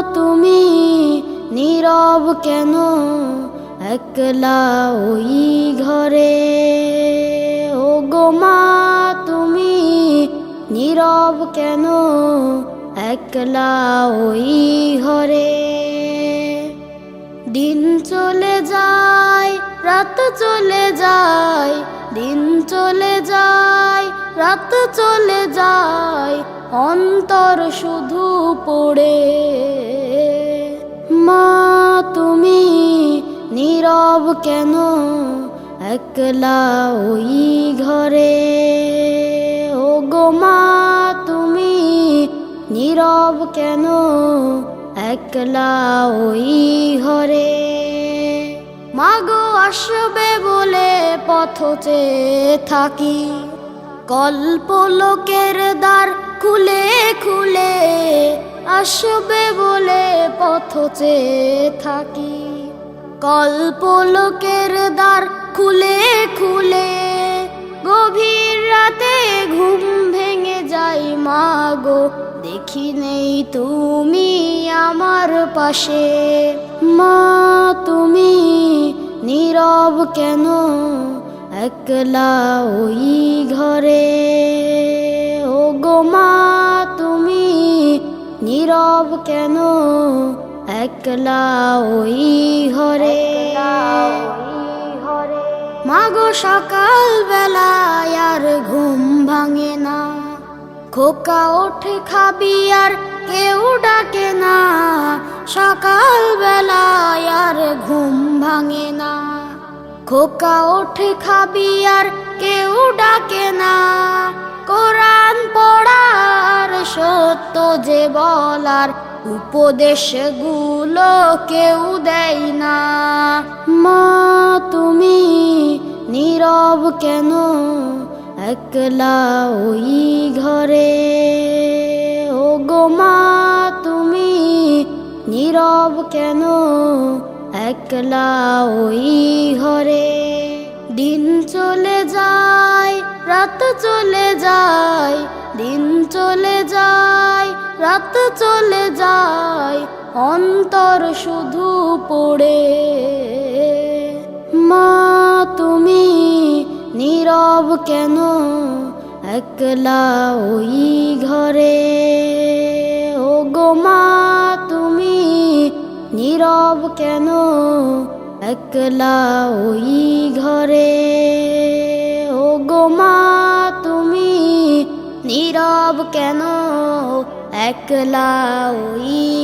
তুমি নীরব কেন? একলা ওই ঘরে। ও গো মা, তুমি নীরব কেন? একলা ওই ঘরে। দিন চলে যায়, রাত চলে যায়, দিন চলে যায়, রাত চলে যায়, অন্তর শুধু পড়ে নীরব কেন? একলা ওই ঘরে? ও গো মা, তুমি নীরব কেন? একলা ওই ঘরে? মাগো আসবে বলে পথ থাকি। কল্প লোকের দ্বার খুলে খুলে আসবে বলে পথ চেয়ে থাকি। কল্প লোকের দ্বার খুলে খুলে, গভীর রাতে ঘুম ভেঙে যাই মা গো দেখি নেই তুমি আমার পাশে। মা, তুমি নীরব কেন? একলা ওই ঘরে। ও গো মা, তুমি নীরব কেন? একলা ওই ঘরে। মাগো সকাল বেলায় আর ঘুম ভাঙে না। খোকা ওঠে খাবি আর কেউ ডাকে না। সকাল বেলায় আর ঘুম ভাঙে না। খোকা ওঠে খাবি আর কেউ ডাকে না। কোরআন পড়ার সত্য যে বলার উপদেশগুলো কেউ দেয় না। মা, তুমি নীরব কেন? একলা ওই ঘরে। ও গো মা, তুমি নীরব কেন? একলা ওই ঘরে। দিন চলে যায়, রাত চলে যায়, দিন চলে যায়। রাত চলে যায়, অন্তর শুধু পড়ে। মা, তুমি নীরব কেন? একলা ওই ঘরে। ও গো মা, তুমি নীরব কেন? একলা ওই ঘরে। ও গো মা, তুমি নীরব কেন? একলা ওই